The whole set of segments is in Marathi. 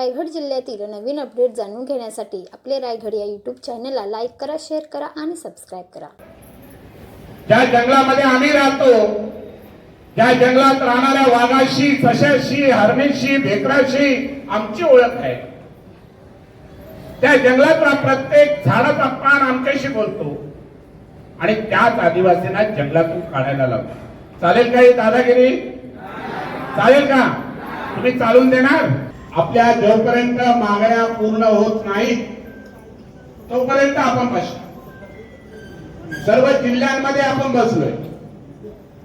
रायगड जिल्ह्यातील नवीन अपडेट जाणून घेण्यासाठी आपले रायगड या यूट्यूब चॅनलला लाईक करा शेअर करा आणि सबस्क्राईब करा. ज्या जंगलामध्ये आम्ही राहतो त्या जंगलात राहणाऱ्या वाघाशी सशाशी हरणीशी भेकराशी आमची ओळख आहे. त्या जंगलात प्रत्येक झाडाचा पान आमच्याशी बोलतो आणि त्याच आदिवासींना जंगलातून काढायला लावतो. चालेल का ही दादागिरी? चालेल का? तुम्ही चालून देणार? आपल्या जोपर्यंत मागण्या पूर्ण होत नाहीत तोपर्यंत आपण बसतो सर्व जिल्ह्यांमध्ये आपण बसलोय.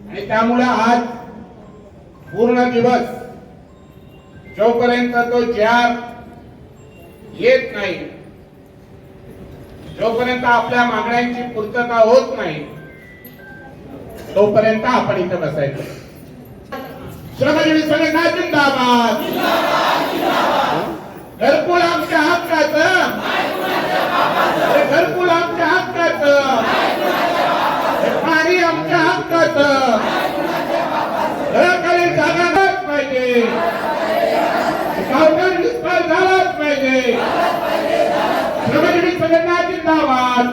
आणि त्यामुळे आज पूर्ण दिवस जोपर्यंत तो जार येत नाही जोपर्यंत आपल्या मागण्यांची पूर्तता होत नाही तोपर्यंत आपण इथं बसायचं. श्रमजीवी संघटना जिंदाबाद. घरकुल आमच्या हक्काचं अरे घरकुल आमच्या हक्काचं हे पाणी आमच्या हक्काचं घराखाली जागाच पाहिजे. गावठाण विस्तार झालाच पाहिजे. श्रमजीवी संघटना जिंदाबाद.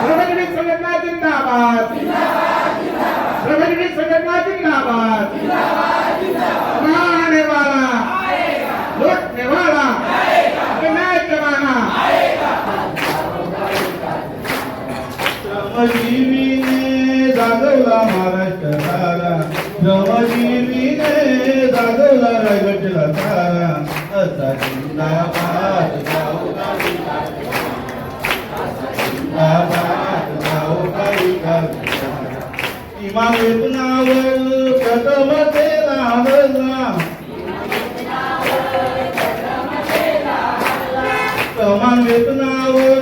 श्रमजीवी संघटना जिंदाबाद. श्रमजीवी संघटना जिंदाबाद. महाराष्ट्र श्रमजीवीने रायगडला असा जिंदाबाद जिंदाबाद इमान वेतनावर प्रथम तेला हल्ला वेतनावर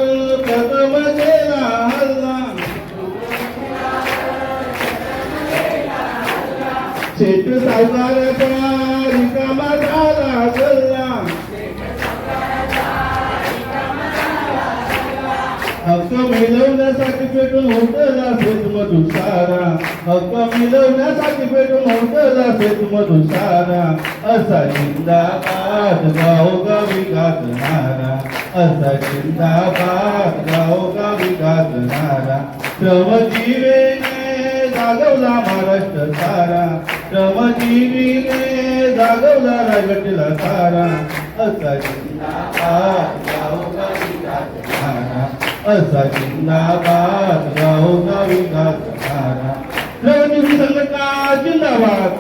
मिळवण्यासाठी पेटून होतं शेत मधून सारा. हक्क मिळवण्यासाठी पेटून होतं शेत मधून सारा. असा जिंदाबाद गावोगा विकास नारा असा जिंदाबाद विकास नारा श्रमजीवीने जागवला महाराष्ट्र सारा. श्रमजीवीने जागवला रायगडला सारा. असा जिंदाबाद असा जिंदाबाद गावोगावी गाजणारा श्रमजीवी संघटना जिंदाबाद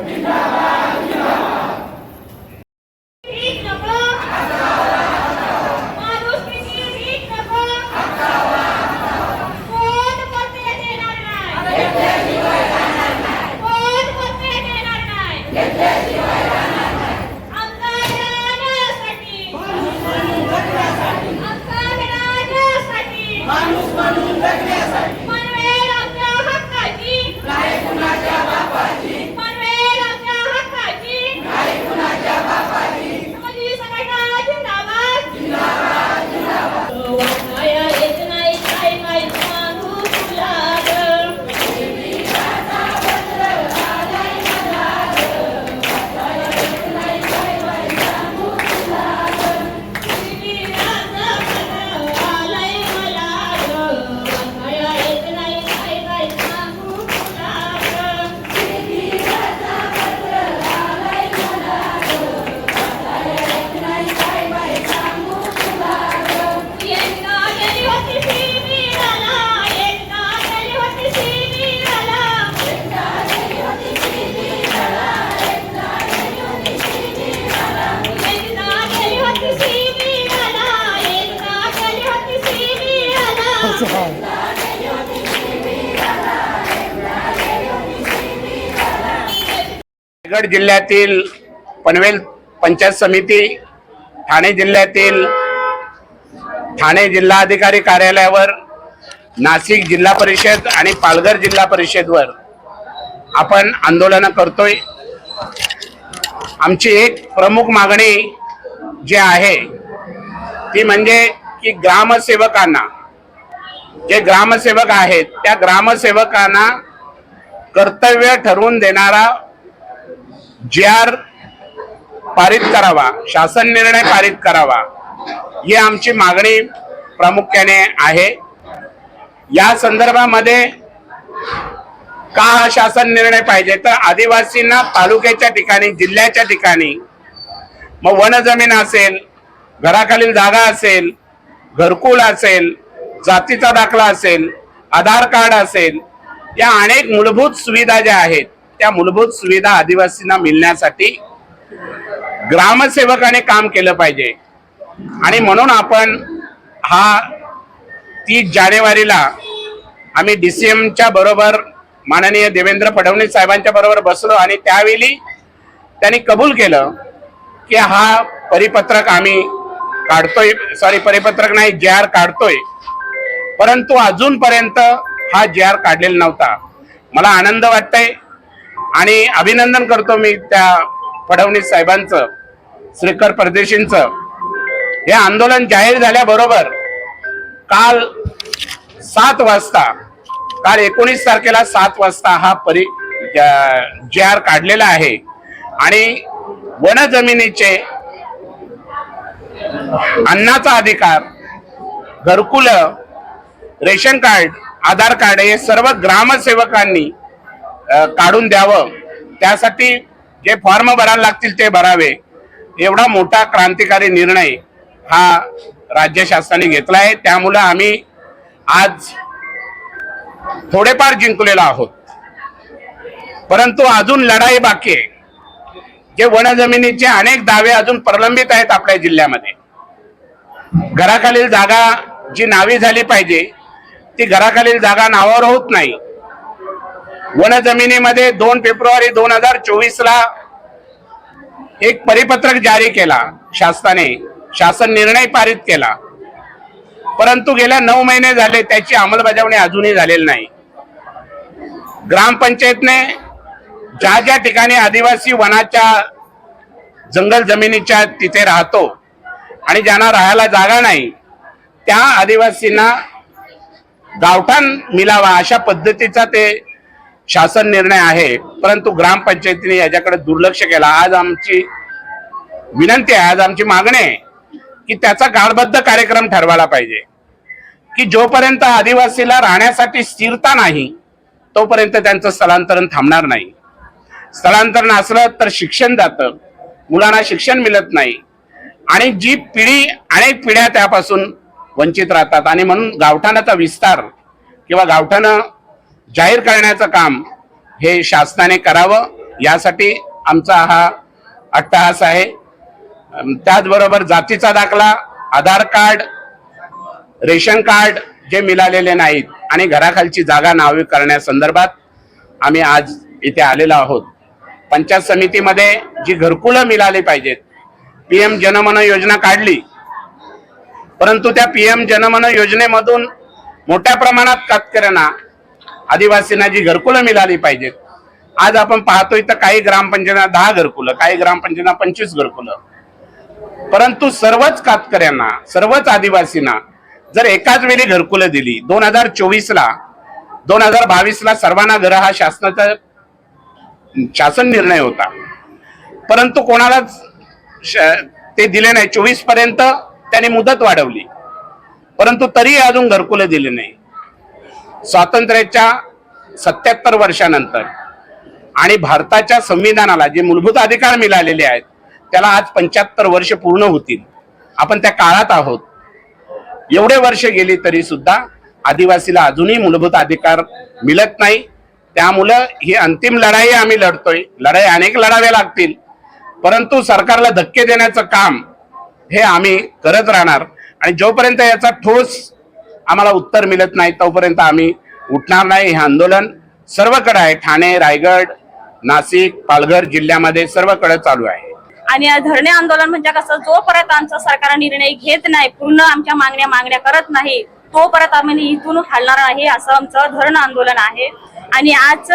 पनवेल रायगड जिल्ह्यातील पनवेल पंचायत समिती ठाणे जिल्ह्यातील ठाणे जिल्हाधिकारी कार्यालयावर नाशिक जिल्हा परिषद आणि पालघर जिल्हा परिषदवर आपण आंदोलनं करतोय. आमची एक प्रमुख मागणी जी आहे ती म्हणजे की ग्रामसेवकांना जे ग्रामसेवक आहेत त्या ग्रामसेवकांना कर्तव्य ठरवून देणारा जी आर पारित करावा शासन निर्णय पारित करावा ही आमची मागणी प्रामुख्याने आहे. या संदर्भामध्ये का हा शासन निर्णय पाहिजे? तर आदिवासींना तालुक्याच्या ठिकाणी जिल्ह्याच्या ठिकाणी मग वन जमीन असेल घराखालील जागा असेल घरकुल असेल जातीचा दाखला असेल आधार कार्ड असेल या अनेक मूलभूत सुविधा ज्या आहेत त्या मूलभूत सुविधा आदिवासींना मिळण्यासाठी ग्रामसेवकाने काम केलं पाहिजे. आणि म्हणून आपण हा तीस जानेवारीला आम्ही डी सीएमच्या बरोबर माननीय देवेंद्र फडणवीस साहेबांच्या बरोबर बसलो आणि त्यावेळी त्यांनी कबूल केलं की हा परिपत्रक आम्ही काढतोय सॉरी परिपत्रक नाही जे आर काढतोय. परंतु अजूनपर्यंत हा जे आर काढलेला नव्हता. मला आनंद वाटतंय आणि अभिनंदन करतो मी त्या फडणवीस साहेबांचं श्रीकर परदेशींचं. हे आंदोलन जाहीर झाल्याबरोबर काल सात वाजता काल एकोणीस तारखेला सात वाजता हा परि जे आर काढलेला आहे. आणि वन जमिनीचे अन्नाचा अधिकार घरकुल रेशन कार्ड आधार कार्ड हे सर्व ग्रामसेवकांनी काढून द्यावं. त्यासाठी जे फॉर्म भरायला लागतील ते भरावे. एवढा मोठा क्रांतिकारी निर्णय हा राज्य शासनाने घेतला आहे. त्यामुळं आम्ही आज थोडेफार जिंकलेलो आहोत. परंतु अजून लढाई बाकी आहे. जे वन जमिनीचे अनेक दावे अजून प्रलंबित आहेत आपल्या जिल्ह्यामध्ये. घराखालील जागा जी नावी झाली पाहिजे ती घराखालील जागा नावावर होत नाही. वन जमिनीमध्ये दोन फेब्रुवारी दोन हजार चोवीस ला एक परिपत्रक जारी केला. शासनाने शासन निर्णय पारित केला. परंतु गेल्या नऊ महिने झाले त्याची अंमलबजावणी अजूनही झालेली नाही. ग्रामपंचायतने ज्या ज्या ठिकाणी आदिवासी वनाच्या जंगल जमिनीच्या तिथे राहतो आणि ज्यांना राहायला जागा नाही त्या आदिवासींना गावठाण मिळावा अशा पद्धतीचा ते शासन निर्णय आहे परंतु ग्रामपंचायतीने याच्याकडे दुर्लक्ष केला. आज आमची विनंती आहे आज आमची मागणी आहे की त्याचा काळबद्ध कार्यक्रम ठरवायला पाहिजे. की जोपर्यंत आदिवासीला राहण्यासाठी स्थिरता नाही तोपर्यंत त्यांचं स्थलांतरण थांबणार नाही. स्थलांतरण असलं तर शिक्षण जातं मुलांना शिक्षण मिळत नाही आणि जी पिढी अनेक पिढ्या त्यापासून वंचित राहतात. आणि म्हणून गावठाणाचा विस्तार किंवा गावठाणं जाहीर करण्याचं काम हे शासनाने करावं यासाठी आमचा हा अट्टहास आहे. त्याचबरोबर जातीचा दाखला आधार कार्ड रेशन कार्ड जे मिळालेले नाहीत आणि घराखालची जागा नावे करण्यासंदर्भात आम्ही आज इथे आलेलो आहोत. पंचायत समितीमध्ये जी घरकुलं मिळाली पाहिजेत पी एम जनमन योजना काढली. परंतु त्या पी एम जनमन योजनेमधून मोठ्या प्रमाणात कातकऱ्यांना आदिवासींना जी घरकुलं मिळाली पाहिजेत आज आपण पाहतोय तर काही ग्रामपंचायतींना दहा घरकुलं काही ग्रामपंचायतींना पंचवीस घरकुलं. परंतु सर्वच कातकऱ्यांना सर्वच आदिवासींना जर एकाच वेळी घरकुलं दिली दोन हजार चोवीसला दोन हजार बावीसला सर्वांना घर हा शासनाचा शासन निर्णय होता. परंतु कोणालाच श- ते दिले नाही. चोवीसपर्यंत त्याने मुदत वाढवली. परंतु तरी अजून घरकुलं दिले नाही. स्वातंत्र्याच्या सत्याहत्तर वर्षानंतर आणि भारताच्या संविधानाला जे मूलभूत अधिकार मिळालेले आहेत त्याला आज पंच्याहत्तर वर्ष पूर्ण होतील. आपण त्या काळात आहोत. एवढे वर्ष गेली तरी सुद्धा आदिवासीला अजूनही मूलभूत अधिकार मिळत नाही. त्यामुळं ही अंतिम लढाई आम्ही लढतोय. लढाई अनेक लढाव्या लागतील. परंतु सरकारला धक्के देण्याचं काम हे आम्ही करत राहणार. आणि जोपर्यंत याचा ठोस आम्हाला उत्तर मिळत नाही तोपर्यंत आम्ही उठणार नाही. हे आंदोलन सर्वकडे आहे. ठाणे रायगड नाशिक पालघर जिल्ह्यामध्ये सर्वकडे चालू आहे. आणि धरणे आंदोलन म्हणजे कसं जोपर्यंत आमचा सरकार निर्णय घेत नाही पूर्ण आमच्या मागण्या मागण्या करत नाही तोपर्यंत आम्ही इथून हलणार आहे असं आमचं धरण आंदोलन आहे. आणि आज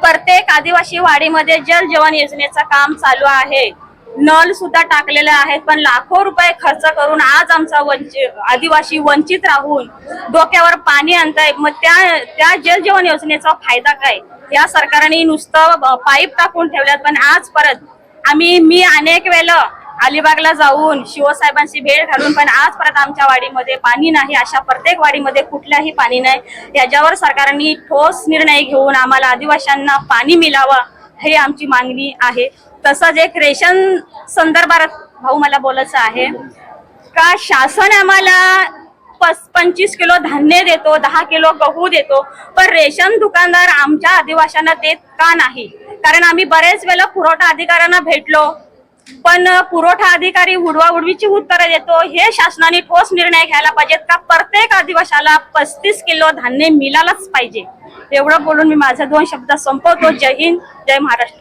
प्रत्येक आदिवासी वाडीमध्ये जल जीवन योजनेचं काम चालू आहे. नल सुद्धा टाकलेले आहेत पण लाखो रुपये खर्च करून आज आमचा वंचित आदिवासी वंचित राहून डोक्यावर पाणी आणताय. मग त्या त्या जल जीवन योजनेचा फायदा काय? या सरकारने नुसतं पाईप टाकून ठेवल्यात पण आज परत आम्ही मी अनेक वेळेला अलिबागला जाऊन शिवसाहेबांची भेट घालून पण आज परत आमच्या वाडीमध्ये पाणी नाही. अशा प्रत्येक वाडीमध्ये कुठल्याही पाणी नाही. याच्यावर सरकारने ठोस निर्णय घेऊन आम्हाला आदिवाशांना पाणी मिळावं हे आमची मागणी आहे. तसंच एक रेशन संदर्भात भाऊ मला बोलायचं आहे. का शासन आम्हाला पस पंचवीस किलो धान्य देतो दहा किलो गहू देतो पण रेशन दुकानदार आमच्या आदिवासींना देत का नाही? कारण आम्ही बरेच वेळा पुरवठा अधिकाऱ्यांना भेटलो पण पुरवठा अधिकारी उडवा उडवीची उत्तरं देतो. हे शासनाने ठोस निर्णय घ्यायला पाहिजेत का? प्रत्येक आदिवाशाला पस्तीस किलो धान्य मिळालंच पाहिजे. एवढं बोलून मी माझे दोन शब्द संपवतो. जय हिंद जय महाराष्ट्र.